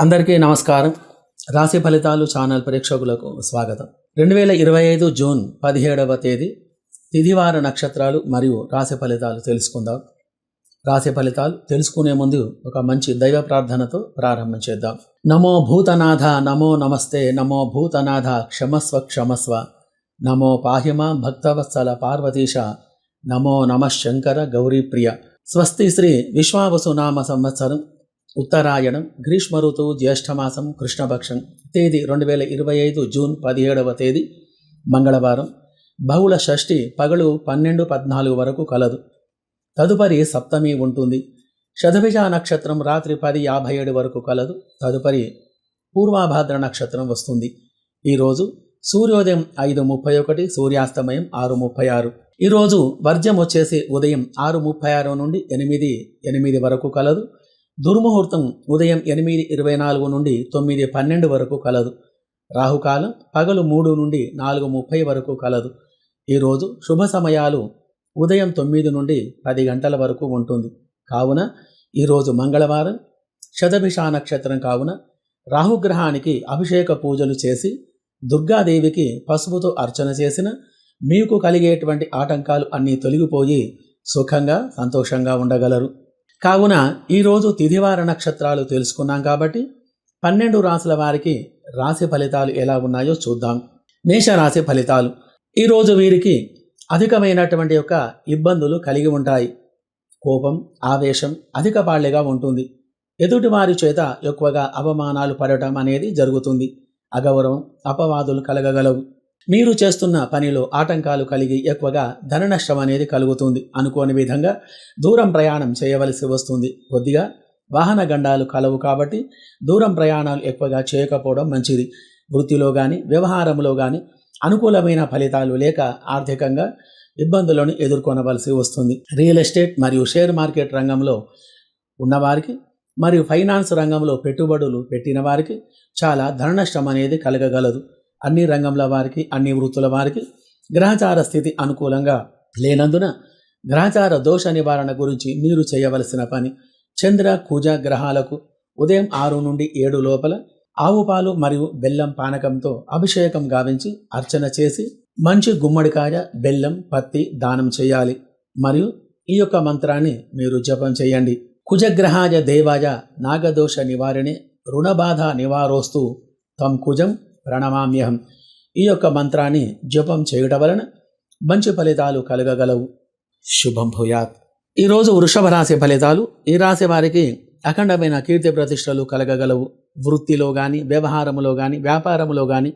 అందరికీ నమస్కారం. రాశి ఫలితాలు ఛానల్ ప్రేక్షకులకు స్వాగతం. రెండు వేల ఇరవై ఐదు జూన్ పదిహేడవ తేదీ తిథివార నక్షత్రాలు మరియు రాశి ఫలితాలు తెలుసుకుందాం. రాశి ఫలితాలు తెలుసుకునే ముందు ఒక మంచి దైవ ప్రార్థనతో ప్రారంభం చేద్దాం. నమో భూతనాథ నమో నమస్తే నమో భూతనాథ క్షమస్వ క్షమస్వ. నమో పాహిమా భక్తవత్సల పార్వతీశ. నమో నమ శంకర గౌరీప్రియ. స్వస్తి శ్రీ విశ్వావసు నామ సంవత్సరం ఉత్తరాయణం గ్రీష్మ ఋతువు జ్యేష్ఠమాసం కృష్ణపక్షం. తేదీ రెండు వేల ఇరవై ఐదు జూన్ పదిహేడవ తేదీ మంగళవారం. బహుళ షష్ఠి పగలు పన్నెండు పద్నాలుగు వరకు కలదు. తదుపరి సప్తమి ఉంటుంది. శతభిజ నక్షత్రం రాత్రి పది యాభై ఏడు వరకు కలదు. తదుపరి పూర్వాభాద్ర నక్షత్రం వస్తుంది. ఈరోజు సూర్యోదయం ఐదు ముప్పై ఒకటి సూర్యాస్తమయం ఆరు ముప్పై ఆరు. ఈరోజు వర్జ్యం వచ్చేసి ఉదయం ఆరు ముప్పై ఆరు నుండి ఎనిమిది ఎనిమిది వరకు కలదు. దుర్ముహూర్తం ఉదయం ఎనిమిది ఇరవై నాలుగు నుండి తొమ్మిది పన్నెండు వరకు కలదు. రాహుకాలం పగలు మూడు నుండి నాలుగు ముప్పై వరకు కలదు. ఈరోజు శుభ సమయాలు ఉదయం తొమ్మిది నుండి పది గంటల వరకు ఉంటుంది. కావున ఈరోజు మంగళవారం శతభిషా నక్షత్రం కావున రాహుగ్రహానికి అభిషేక పూజలు చేసి దుర్గాదేవికి పసుపుతో అర్చన చేసిన మీకు కలిగేటువంటి ఆటంకాలు అన్నీ తొలగిపోయి సుఖంగా సంతోషంగా ఉండగలరు. కావున ఈరోజు తిథివార నక్షత్రాలు తెలుసుకున్నాం కాబట్టి పన్నెండు రాశుల వారికి రాశి ఫలితాలు ఎలా ఉన్నాయో చూద్దాం. మేషరాశి ఫలితాలు. ఈరోజు వీరికి అధికమైనటువంటి యొక్క ఇబ్బందులు కలిగి ఉంటాయి. కోపం ఆవేశం అధిక పాళ్ళిగా ఉంటుంది. ఎదుటి వారి చేత ఎక్కువగా అవమానాలు పడటం అనేది జరుగుతుంది. అగౌరవం అపవాదులు కలగగలవు. మీరు చేస్తున్న పనిలో ఆటంకాలు కలిగి ఎక్కువగా ధన నష్టం అనేది కలుగుతుంది అనుకోని విధంగా దూరం ప్రయాణం చేయవలసి వస్తుంది. కొద్దిగా వాహన గండాలు కలవు కాబట్టి దూరం ప్రయాణాలు ఎక్కువగా చేయకపోవడం మంచిది. వృత్తిలో కానీ వ్యవహారంలో కానీ అనుకూలమైన ఫలితాలు లేక ఆర్థికంగా ఇబ్బందులను ఎదుర్కొనవలసి వస్తుంది. రియల్ ఎస్టేట్ మరియు షేర్ మార్కెట్ రంగంలో ఉన్నవారికి మరియు ఫైనాన్స్ రంగంలో పెట్టుబడులు పెట్టిన వారికి చాలా ధన నష్టం అనేది కలగగలదు. అన్ని రంగంల వారికి అన్ని వృత్తుల వారికి గ్రహచార స్థితి అనుకూలంగా లేనందున గ్రహచార దోష నివారణ గురించి మీరు చేయవలసిన పని చంద్ర కుజ గ్రహాలకు ఉదయం ఆరు నుండి ఏడు లోపల ఆవు పాలు మరియు బెల్లం పానకంతో అభిషేకం గావించి అర్చన చేసి మంచి గుమ్మడికాయ బెల్లం పత్తి దానం చేయాలి. మరియు ఈ యొక్క మంత్రాన్ని మీరు జపం చేయండి. కుజగ్రహాయ దేవాయ నాగదోష నివారణే రుణబాధ నివారోస్తు తం కుజం ప్రణమామ్యహం. ఈ యొక్క మంత్రాన్ని జపం చేయడం వలన మంచి ఫలితాలు కలగగలవు. శుభం భూయాత్. ఈరోజు వృషభ రాశి ఫలితాలు ఈ రాశి వారికి అఖండమైన కీర్తి ప్రతిష్టలు కలగగలవు. వృత్తిలో కానీ వ్యవహారములో కానీ వ్యాపారములో కానీ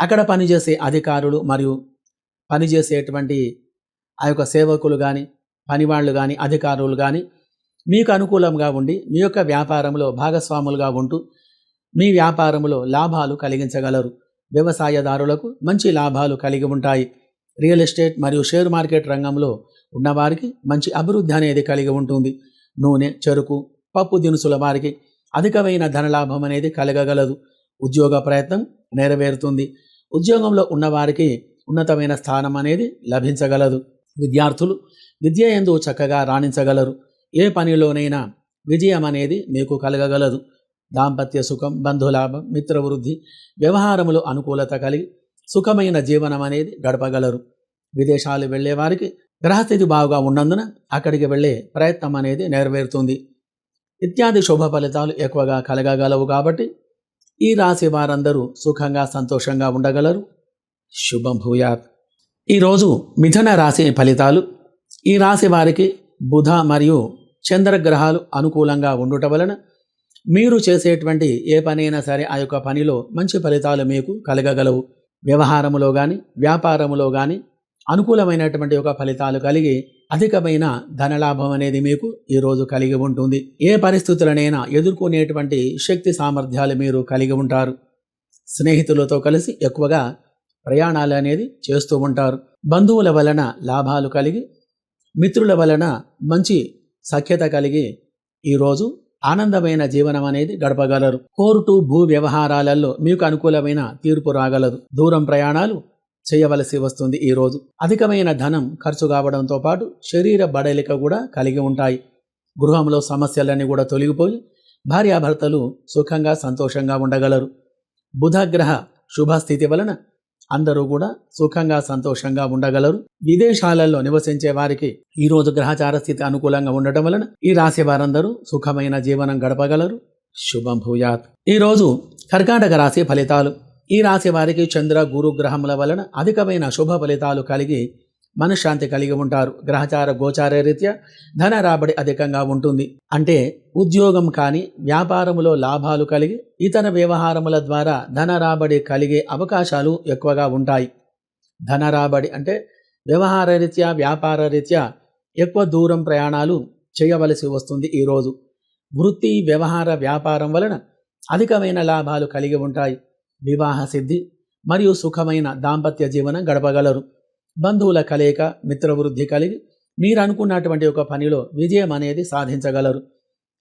అక్కడ పనిచేసే అధికారులు మరియు పనిచేసేటువంటి ఆ యొక్క సేవకులు కానీ పనివాళ్ళు కానీ అధికారులు కానీ మీకు అనుకూలంగా ఉండి మీ యొక్క వ్యాపారంలో భాగస్వాములుగా ఉంటూ మీ వ్యాపారంలో లాభాలు కలిగించగలరు. వ్యవసాయదారులకు మంచి లాభాలు కలిగి ఉంటాయి. రియల్ ఎస్టేట్ మరియు షేర్ మార్కెట్ రంగంలో ఉన్నవారికి మంచి అభివృద్ధి అనేది కలిగి ఉంటుంది. నూనె చెరుకు పప్పు దినుసుల వారికి అధికమైన ధనలాభం అనేది కలగగలదు. ఉద్యోగ ప్రయత్నం నెరవేరుతుంది. ఉద్యోగంలో ఉన్నవారికి ఉన్నతమైన స్థానం అనేది లభించగలదు. విద్యార్థులు విద్య ఎందు చక్కగా రాణించగలరు. ఏ పనిలోనైనా విజయం అనేది మీకు కలగగలదు. దాంపత్య సుఖం బంధులాభం మిత్రవృద్ధి వ్యవహారములు అనుకూలత కలిగి సుఖమైన జీవనం అనేది గడపగలరు. విదేశాలు వెళ్ళేవారికి గ్రహస్థితి బాగుగా ఉన్నందున అక్కడికి వెళ్ళే ప్రయత్నం అనేది నెరవేరుతుంది. ఇత్యాది శుభ ఫలితాలు ఎక్కువగా కలగగలవు కాబట్టి ఈ రాశి వారందరూ సుఖంగా సంతోషంగా ఉండగలరు. శుభం భూయాత్ ఈరోజు మిథున రాశి ఫలితాలు. ఈ రాశి వారికి బుధ మరియు చంద్రగ్రహాలు అనుకూలంగా ఉండుట వలన మీరు చేసేటువంటి ఏ పనైనా సరే ఆ యొక్క పనిలో మంచి ఫలితాలు మీకు కలగగలవు. వ్యవహారములో కానీ వ్యాపారములో కానీ అనుకూలమైనటువంటి ఒక ఫలితాలు కలిగి అధికమైన ధనలాభం అనేది మీకు ఈరోజు కలిగి ఉంటుంది. ఏ పరిస్థితులనైనా ఎదుర్కొనేటువంటి శక్తి సామర్థ్యాలు మీరు కలిగి ఉంటారు. స్నేహితులతో కలిసి ఎక్కువగా ప్రయాణాలు అనేది చేస్తూ ఉంటారు. బంధువుల వలన లాభాలు కలిగి మిత్రుల వలన మంచి సఖ్యత కలిగి ఈరోజు ఆనందమైన జీవనం అనేది గడపగలరు. కోర్టు భూ వ్యవహారాలలో మీకు అనుకూలమైన తీర్పు రాగలదు. దూరం ప్రయాణాలు చేయవలసి వస్తుంది ఈరోజు అధికమైన ధనం ఖర్చు కావడంతో పాటు శరీర బడలిక కూడా కలిగి ఉంటాయి. గృహంలో సమస్యలన్నీ కూడా తొలగిపోయి భార్యాభర్తలు సుఖంగా సంతోషంగా ఉండగలరు. బుధగ్రహ శుభస్థితి వలన అందరూ కూడా సుఖంగా సంతోషంగా ఉండగలరు. విదేశాలలో నివసించే వారికి ఈ రోజు గ్రహచార స్థితి అనుకూలంగా ఉండటం వలన ఈ రాశి వారందరూ సుఖమైన జీవనం గడపగలరు. శుభం భూయాత్. ఈ రోజు కర్కాటక రాశి ఫలితాలు. ఈ రాశి వారికి చంద్ర గురు గ్రహముల వలన అధికమైన శుభ ఫలితాలు కలిగి మనశ్శాంతి కలిగి ఉంటారు. గ్రహచార గోచార రీత్యా ధన రాబడి అధికంగా ఉంటుంది. అంటే ఉద్యోగం కానీ వ్యాపారములో లాభాలు కలిగి ఇతర వ్యవహారముల ద్వారా ధన రాబడి కలిగే అవకాశాలు ఎక్కువగా ఉంటాయి. ధన రాబడి అంటే వ్యవహార రీత్యా వ్యాపార రీత్యా ఎక్కువ దూరం ప్రయాణాలు చేయవలసి వస్తుంది ఈరోజు వృత్తి వ్యవహార వ్యాపారం వలన అధికమైన లాభాలు కలిగి ఉంటాయి. వివాహ సిద్ధి మరియు సుఖమైన దాంపత్య జీవనం గడపగలరు. బంధువుల కలయిక మిత్రవృద్ధి కలిగి మీరు అనుకున్నటువంటి ఒక పనిలో విజయం అనేది సాధించగలరు.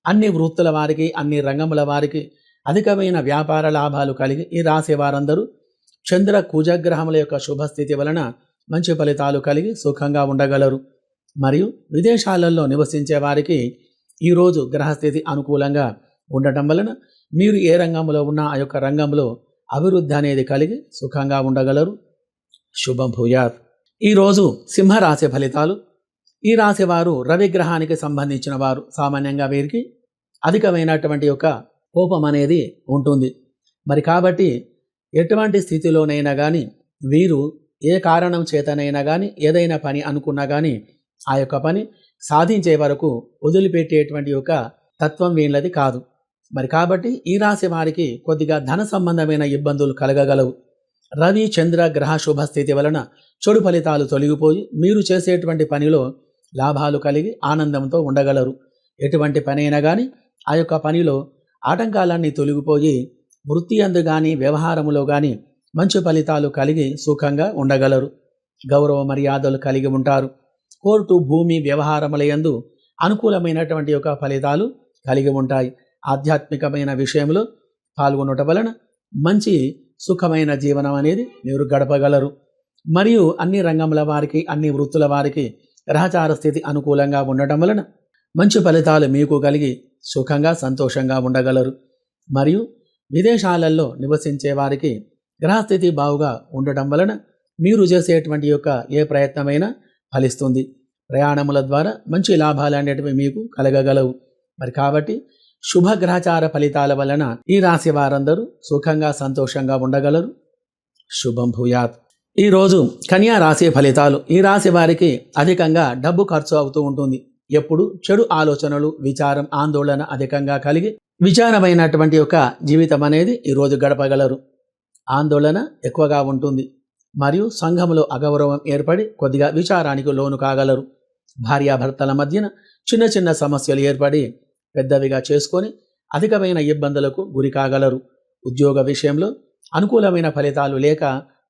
అన్ని వృత్తుల వారికి అన్ని రంగముల వారికి అధికమైన వ్యాపార లాభాలు కలిగి ఈ రాశి వారందరూ చంద్ర కుజగ్రహముల యొక్క శుభస్థితి వలన మంచి ఫలితాలు కలిగి సుఖంగా ఉండగలరు. మరియు విదేశాలలో నివసించే వారికి ఈరోజు గ్రహస్థితి అనుకూలంగా ఉండటం వలన మీరు ఏ రంగంలో ఉన్నా ఆ యొక్క రంగంలో అభివృద్ధి అనేది కలిగి సుఖంగా ఉండగలరు. శుభం భూయాత్. ఈరోజు సింహరాశి ఫలితాలు. ఈ రాశి వారు రవిగ్రహానికి సంబంధించిన వారు సామాన్యంగా వీరికి అధికమైనటువంటి యొక్క కోపం అనేది ఉంటుంది. మరి కాబట్టి ఎటువంటి స్థితిలోనైనా కానీ వీరు ఏ కారణం చేతనైనా కానీ ఏదైనా పని అనుకున్నా కానీ ఆ యొక్క పని సాధించే వరకు వదిలిపెట్టేటువంటి యొక్క తత్వం వీళ్ళది కాదు. మరి కాబట్టి ఈ రాశి వారికి కొద్దిగా ధన సంబంధమైన ఇబ్బందులు కలగగలవు. రవి చంద్ర గ్రహ శుభస్థితి వలన చెడు ఫలితాలు తొలగిపోయి మీరు చేసేటువంటి పనిలో లాభాలు కలిగి ఆనందంతో ఉండగలరు. ఎటువంటి పని అయినా కానీ ఆ యొక్క పనిలో ఆటంకాలన్నీ తొలగిపోయి వృత్తి అందు కానీ వ్యవహారములో కానీ మంచి ఫలితాలు కలిగి సుఖంగా ఉండగలరు. గౌరవ మర్యాదలు కలిగి ఉంటారు. కోర్టు భూమి వ్యవహారముల యందు అనుకూలమైనటువంటి యొక్క ఫలితాలు కలిగి ఉంటాయి. ఆధ్యాత్మికమైన విషయంలో పాల్గొనటం వలన మంచి సుఖమైన జీవనం అనేది మీరు గడపగలరు. మరియు అన్ని రంగముల వారికి అన్ని వృత్తుల వారికి గ్రహచార స్థితి అనుకూలంగా ఉండటం వలన మంచి ఫలితాలు మీకు కలిగి సుఖంగా సంతోషంగా ఉండగలరు. మరియు విదేశాలలో నివసించే వారికి గ్రహస్థితి బావుగా ఉండటం వలన మీరు చేసేటువంటి యొక్క ఏ ప్రయత్నమైనా ఫలిస్తుంది. ప్రయాణముల ద్వారా మంచి లాభాలు అనేటివి మీకు కలగగలవు. మరి కాబట్టి శుభగ్రహచార ఫలితాల వలన ఈ రాశి వారందరూ సుఖంగా సంతోషంగా ఉండగలరు. శుభం భూయాత్. ఈరోజు కన్యా రాశి ఫలితాలు. ఈ రాశి వారికి అధికంగా డబ్బు ఖర్చు అవుతూ ఉంటుంది. ఎప్పుడు చెడు ఆలోచనలు విచారం ఆందోళన అధికంగా కలిగి విచారమైనటువంటి యొక్క జీవితం అనేది ఈరోజు గడపగలరు. ఆందోళన ఎక్కువగా ఉంటుంది. మరియు సంఘములో అగౌరవం ఏర్పడి కొద్దిగా విచారానికి లోను కాగలరు. భార్యాభర్తల మధ్యన చిన్న చిన్న సమస్యలు ఏర్పడి పెద్దవిగా చేసుకొని అధికమైన ఇబ్బందులకు గురి కాగలరు. ఉద్యోగ విషయంలో అనుకూలమైన ఫలితాలు లేక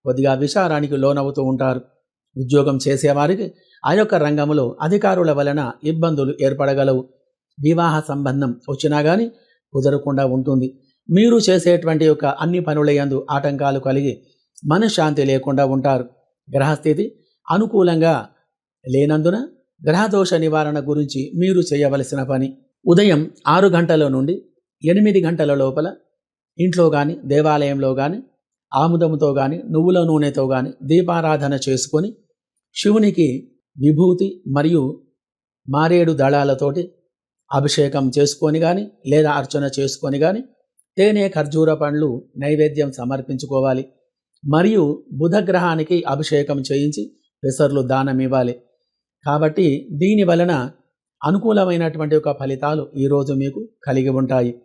కొద్దిగా విచారానికి లోనవుతూ ఉంటారు. ఉద్యోగం చేసేవారికి ఆ యొక్క రంగంలో అధికారుల వలన ఇబ్బందులు ఏర్పడగలవు. వివాహ సంబంధం వచ్చినా కానీ కుదరకుండా ఉంటుంది. మీరు చేసేటువంటి యొక్క అన్ని పనులయందు ఆటంకాలు కలిగి మనశ్శాంతి లేకుండా ఉంటారు. గ్రహస్థితి అనుకూలంగా లేనందున గ్రహదోష నివారణ గురించి మీరు చేయవలసిన పని. ఉదయం ఆరు గంటల నుండి ఎనిమిది గంటల లోపల ఇంట్లో కానీ దేవాలయంలో కానీ ఆముదముతో కానీ నువ్వుల నూనెతో కానీ దీపారాధన చేసుకొని శివునికి విభూతి మరియు మారేడు దళాలతోటి అభిషేకం చేసుకొని కానీ లేదా అర్చన చేసుకొని కానీ తేనె ఖర్జూర పండ్లు నైవేద్యం సమర్పించుకోవాలి. మరియు బుధగ్రహానికి అభిషేకం చేయించి పెసర్లు దానం ఇవ్వాలి. కాబట్టి దీని వలన అనుకూలమైనటువంటి ఒక ఫలితాలు ఈరోజు మీకు కలిగి ఉంటాయి.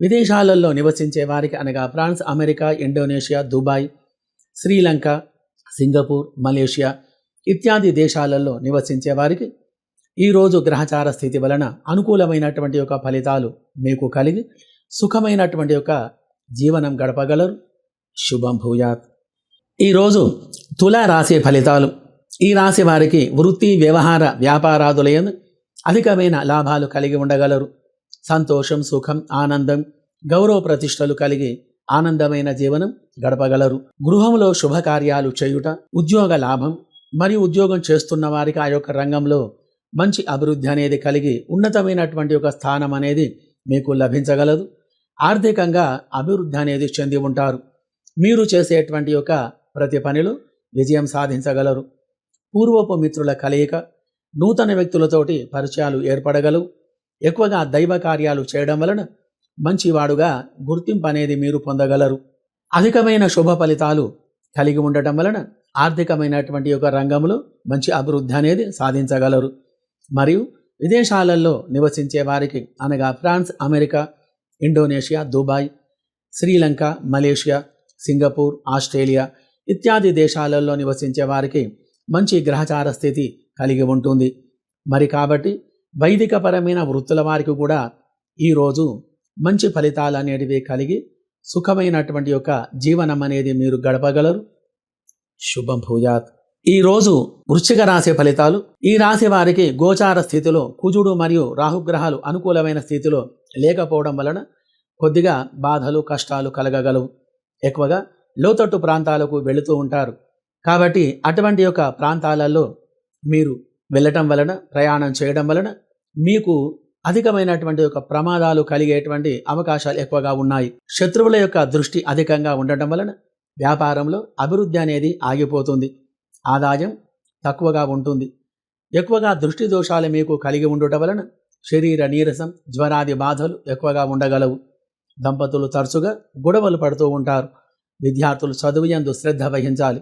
విదేశాలలో నివసించే వారికి అనగా France America Indonesia Dubai Sri Lanka Singapore Malaysia ఇత్యాది దేశాలలో నివసించే వారికి ఈరోజు గ్రహచార స్థితి వలన అనుకూలమైనటువంటి యొక్క ఫలితాలు మీకు కలిగి సుఖమైనటువంటి యొక్క జీవనం గడపగలరు. శుభం భూయాత్. ఈరోజు తులా రాశి ఫలితాలు. ఈ రాశి వారికి వృత్తి వ్యవహార వ్యాపారాదులయందు అధికమైన లాభాలు కలిగి ఉండగలరు. సంతోషం సుఖం ఆనందం గౌరవ ప్రతిష్టలు కలిగి ఆనందమైన జీవనం గడపగలరు. గృహంలో శుభకార్యాలు చేయుట ఉద్యోగ లాభం మరియు ఉద్యోగం చేస్తున్న వారికి ఆ యొక్క రంగంలో మంచి అభివృద్ధి అనేది కలిగి ఉన్నతమైనటువంటి ఒక స్థానం అనేది మీకు లభించగలదు. ఆర్థికంగా అభివృద్ధి అనేది చెంది ఉంటారు. మీరు చేసేటువంటి యొక్క ప్రతి పనిలో విజయం సాధించగలరు. పూర్వపు మిత్రుల కలయిక నూతన వ్యక్తులతోటి పరిచయాలు ఏర్పడగలవు. ఎక్కువగా దైవ కార్యాలు చేయడం వలన మంచివాడుగా గుర్తింపు అనేది మీరు పొందగలరు. అధికమైన శుభ ఫలితాలు కలిగి ఉండటం వలన ఆర్థికమైనటువంటి ఒక రంగంలో మంచి అభివృద్ధి అనేది సాధించగలరు. మరియు విదేశాలలో నివసించే వారికి అనగా France America Indonesia Dubai Sri Lanka Malaysia Singapore Australia ఇత్యాది దేశాలలో నివసించే వారికి మంచి గ్రహచార స్థితి కలిగి ఉంటుంది. మరి కాబట్టి వైదికపరమైన వృత్తుల వారికి కూడా ఈరోజు మంచి ఫలితాలు అనేటివి కలిగి సుఖమైనటువంటి యొక్క జీవనం అనేది మీరు గడపగలరు. శుభం భూయాత్. ఈ రోజు వృశ్చిక రాశి ఫలితాలు ఈ రాశి వారికి గోచార స్థితిలో కుజుడు మరియు రాహుగ్రహాలు అనుకూలమైన స్థితిలో లేకపోవడం వలన కొద్దిగా బాధలు కష్టాలు కలగగలవు. ఎక్కువగా లోతట్టు ప్రాంతాలకు వెళుతూ ఉంటారు. కాబట్టి అటువంటి యొక్క ప్రాంతాలలో మీరు వెళ్ళటం వలన ప్రయాణం చేయడం వలన మీకు అధికమైనటువంటి యొక్క ప్రమాదాలు కలిగేటువంటి అవకాశాలు ఎక్కువగా ఉన్నాయి. శత్రువుల యొక్క దృష్టి అధికంగా ఉండటం వలన వ్యాపారంలో అభివృద్ధి అనేది ఆగిపోతుంది. ఆదాయం తక్కువగా ఉంటుంది. ఎక్కువగా దృష్టి దోషాలు మీకు కలిగి ఉండటం వలన శరీర నీరసం జ్వరాది బాధలు ఎక్కువగా ఉండగలవు. దంపతులు తరచుగా గొడవలు పడుతూ ఉంటారు. విద్యార్థులు చదువు ఎందు శ్రద్ధ వహించాలి.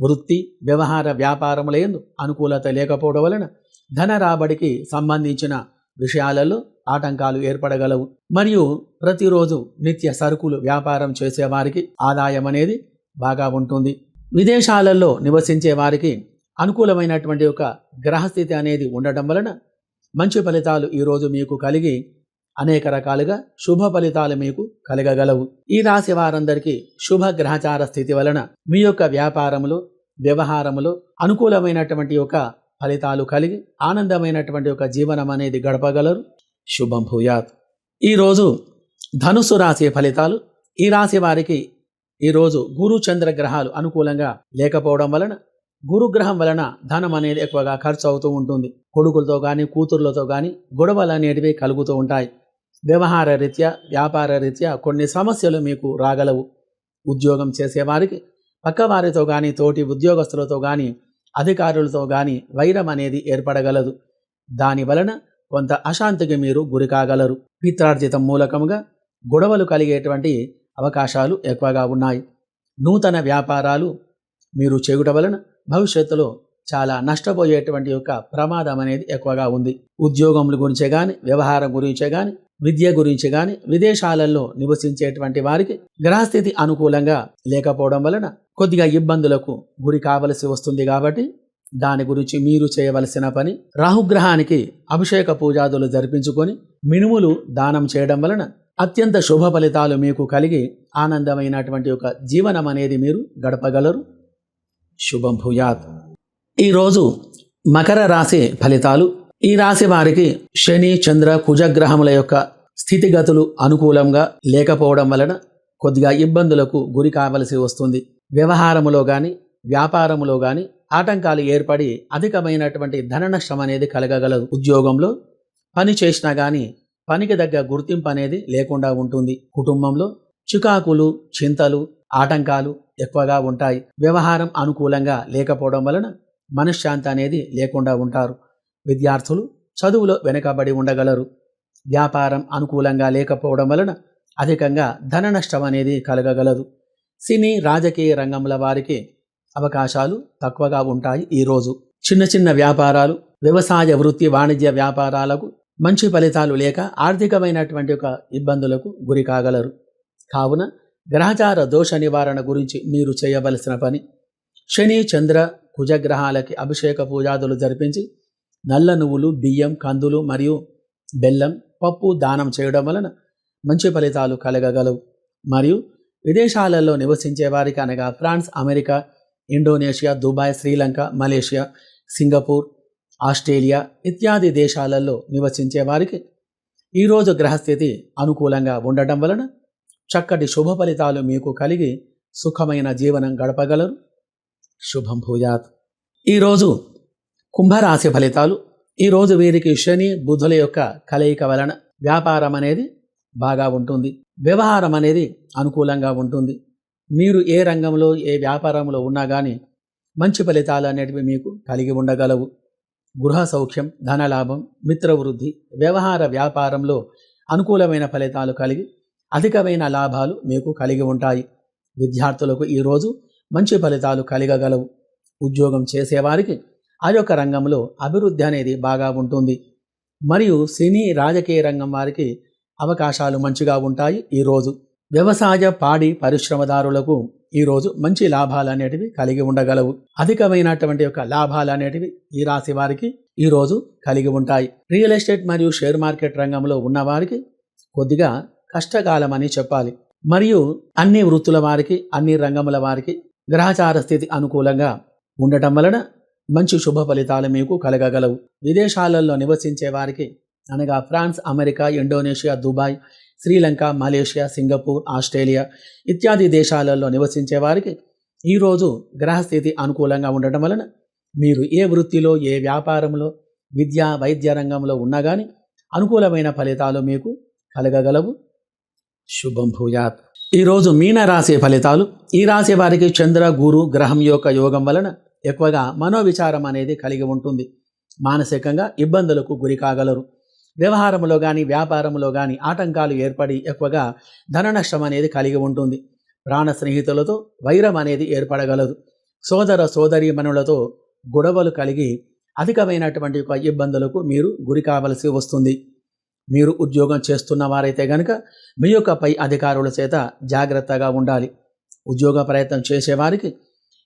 వృత్తి వ్యవహార వ్యాపారములందు అనుకూలత లేకపోవడం వలన ధన రాబడికి సంబంధించిన విషయాలలో ఆటంకాలు ఏర్పడగలవు. మరియు ప్రతిరోజు నిత్య సరుకులు వ్యాపారం చేసేవారికి ఆదాయం అనేది బాగా ఉంటుంది. విదేశాలలో నివసించే వారికి అనుకూలమైనటువంటి ఒక గ్రహస్థితి అనేది ఉండటం వలన మంచి ఫలితాలు ఈరోజు మీకు కలిగి అనేక రకాలుగా శుభ ఫలితాలు మీకు కలగగలవు. ఈ రాశి వారందరికీ శుభ గ్రహచార స్థితి వలన మీ యొక్క వ్యాపారములో వ్యవహారములో అనుకూలమైనటువంటి ఒక ఫలితాలు కలిగి ఆనందమైనటువంటి ఒక జీవనం అనేది గడపగలరు. శుభం భూయాత్. ఈరోజు ధనుసు రాశి ఫలితాలు ఈ రాశి వారికి ఈరోజు గురు చంద్ర గ్రహాలు అనుకూలంగా లేకపోవడం వలన గురుగ్రహం వలన ధనం అనేది ఎక్కువగా ఖర్చు అవుతూ ఉంటుంది. కొడుకులతో కానీ కూతుర్లతో కానీ గొడవలు అనేటివి కలుగుతూ ఉంటాయి. వ్యవహార రీత్యా వ్యాపార రీత్యా కొన్ని సమస్యలు మీకు రాగలవు. ఉద్యోగం చేసేవారికి పక్కవారితో కానీ తోటి ఉద్యోగస్తులతో కానీ అధికారులతో కానీ వైరం అనేది ఏర్పడగలదు. దాని వలన కొంత అశాంతికి మీరు గురి కాగలరు. పిత్రార్జితం మూలకముగా గొడవలు కలిగేటువంటి అవకాశాలు ఎక్కువగా ఉన్నాయి. నూతన వ్యాపారాలు మీరు చేయుట వలన భవిష్యత్తులో చాలా నష్టపోయేటువంటి యొక్క ప్రమాదం అనేది ఎక్కువగా ఉంది. ఉద్యోగముల గురించే కానీ వ్యవహారం గురించే కానీ విద్య గురించి కానీ విదేశాలలో నివసించేటువంటి వారికి గ్రహస్థితి అనుకూలంగా లేకపోవడం వలన కొద్దిగా ఇబ్బందులకు గురి కావలసి వస్తుంది కాబట్టి దాని గురించి మీరు చేయవలసిన పని రాహుగ్రహానికి అభిషేక పూజాదులు జరిపించుకొని మినుములు దానం చేయడం వలన అత్యంత శుభ ఫలితాలు మీకు కలిగి ఆనందమైనటువంటి ఒక జీవనం అనేది మీరు గడపగలరు. శుభం భూయాత్. ఈరోజు మకర రాశి ఫలితాలు. ఈ రాశి వారికి శని చంద్ర కుజగ్రహముల యొక్క స్థితిగతులు అనుకూలంగా లేకపోవడం వలన కొద్దిగా ఇబ్బందులకు గురి కావలసి వస్తుంది. వ్యవహారములో కానీ వ్యాపారములో కానీ ఆటంకాలు ఏర్పడి అధికమైనటువంటి ధన నష్టం అనేది కలగగలదు. ఉద్యోగంలో పని చేసినా కానీ పనికి తగ్గ గుర్తింపు అనేది లేకుండా ఉంటుంది. కుటుంబంలో చికాకులు చింతలు ఆటంకాలు ఎక్కువగా ఉంటాయి. వ్యవహారం అనుకూలంగా లేకపోవడం వలన మనశ్శాంతి అనేది లేకుండా ఉంటారు. విద్యార్థులు చదువులో వెనుకబడి ఉండగలరు. వ్యాపారం అనుకూలంగా లేకపోవడం వలన అధికంగా ధన నష్టం అనేది కలగగలదు. సినీ రాజకీయ రంగంల వారికి అవకాశాలు తక్కువగా ఉంటాయి ఈరోజు చిన్న చిన్న వ్యాపారాలు వ్యవసాయ వృత్తి వాణిజ్య వ్యాపారాలకు మంచి ఫలితాలు లేక ఆర్థికమైనటువంటి ఒక ఇబ్బందులకు గురి కాగలరు. కావున గ్రహచార దోష నివారణ గురించి మీరు చేయవలసిన పని శని చంద్ర కుజగ్రహాలకి అభిషేక పూజాదులు జరిపించి నల్ల నువ్వులు బియ్యం కందులు మరియు బెల్లం పప్పు దానం చేయడం వలన మంచి ఫలితాలు కలగగలవు. మరియు విదేశాలలో నివసించే వారికి అనగా France America Indonesia Dubai Sri Lanka Malaysia Singapore Australia ఇత్యాది దేశాలలో నివసించే వారికి ఈరోజు గ్రహస్థితి అనుకూలంగా ఉండటం వలన చక్కటి శుభ ఫలితాలు మీకు కలిగి సుఖమైన జీవనం గడపగలరు. శుభం భూయాత్. ఈరోజు కుంభరాశి ఫలితాలు ఈరోజు వీరికి శని బుధుల యొక్క కలయిక వలన వ్యాపారం అనేది బాగా ఉంటుంది. వ్యవహారం అనేది అనుకూలంగా ఉంటుంది. మీరు ఏ రంగంలో ఏ వ్యాపారంలో ఉన్నా కానీ మంచి ఫలితాలు అనేటివి మీకు కలిగి ఉండగలవు. గృహ సౌఖ్యం ధనలాభం మిత్రవృద్ధి వ్యవహార వ్యాపారంలో అనుకూలమైన ఫలితాలు కలిగి అధికమైన లాభాలు మీకు కలిగి ఉంటాయి. విద్యార్థులకు ఈరోజు మంచి ఫలితాలు కలిగగలవు. ఉద్యోగం చేసేవారికి ఆ యొక్క రంగంలో అభివృద్ధి అనేది బాగా ఉంటుంది. మరియు సినీ రాజకీయ రంగం వారికి అవకాశాలు మంచిగా ఉంటాయి ఈరోజు వ్యవసాయ పాడి పరిశ్రమదారులకు ఈరోజు మంచి లాభాలు అనేటివి కలిగి ఉండగలవు. అధికమైనటువంటి యొక్క లాభాలు అనేటివి ఈ రాశి వారికి ఈరోజు కలిగి ఉంటాయి. రియల్ ఎస్టేట్ మరియు షేర్ మార్కెట్ రంగంలో ఉన్నవారికి కొద్దిగా కష్టకాలం అని చెప్పాలి. మరియు అన్ని వృత్తుల వారికి అన్ని రంగముల వారికి గ్రహచార స్థితి అనుకూలంగా ఉండటం వలన మంచి శుభ ఫలితాలు మీకు కలగగలవు. విదేశాలలో నివసించే వారికి అనగా France America Indonesia Dubai Sri Lanka Malaysia Singapore Australia ఇత్యాది దేశాలలో నివసించే వారికి ఈరోజు గ్రహస్థితి అనుకూలంగా ఉండటం వలన మీరు ఏ వృత్తిలో ఏ వ్యాపారంలో విద్య వైద్య రంగంలో ఉన్నా కానీ అనుకూలమైన ఫలితాలు మీకు కలగగలవు. శుభం భూయాత్. ఈరోజు మీన రాశి ఫలితాలు. ఈ రాశి వారికి చంద్ర గురు గ్రహం యొక్క యోగం వలన ఎక్కువగా మనోవిచారం అనేది కలిగి ఉంటుంది. మానసికంగా ఇబ్బందులకు గురి కాగలరు. వ్యవహారంలో కానీ వ్యాపారంలో కానీ ఆటంకాలు ఏర్పడి ఎక్కువగా ధన నష్టం అనేది కలిగి ఉంటుంది. ప్రాణ స్నేహితులతో వైరం అనేది ఏర్పడగలదు. సోదర సోదరీమణులతో గొడవలు కలిగి అధికమైనటువంటి ఇబ్బందులకు మీరు గురి కావలసి వస్తుంది. మీరు ఉద్యోగం చేస్తున్న వారైతే గనక మీ యొక్క పై అధికారుల చేత జాగ్రత్తగా ఉండాలి. ఉద్యోగ ప్రయత్నం చేసేవారికి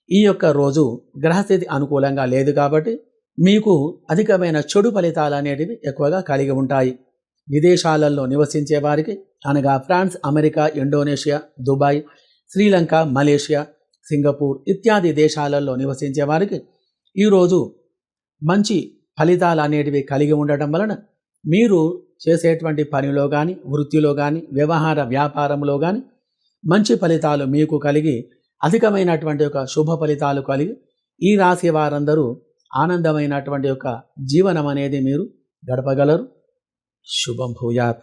ఈ యొక్క రోజు గ్రహస్థితి అనుకూలంగా లేదు కాబట్టి మీకు అధికమైన చెడు ఫలితాలు అనేటివి ఎక్కువగా కలిగి ఉంటాయి. విదేశాలలో నివసించే వారికి అనగా France America Indonesia Dubai Sri Lanka Malaysia Singapore ఇత్యాది దేశాలలో నివసించే వారికి ఈరోజు మంచి ఫలితాలు అనేటివి కలిగి ఉండటం వలన మీరు చేసేటువంటి పనిలో కానీ వృత్తిలో కానీ వ్యవహార వ్యాపారంలో కానీ మంచి ఫలితాలు మీకు కలిగి అధికమైనటువంటి ఒక శుభ ఫలితాలు కలిగి ఈ రాశి వారందరూ ఆనందమైనటువంటి యొక్క జీవనం అనేది మీరు గడపగలరు. శుభం భూయాత్.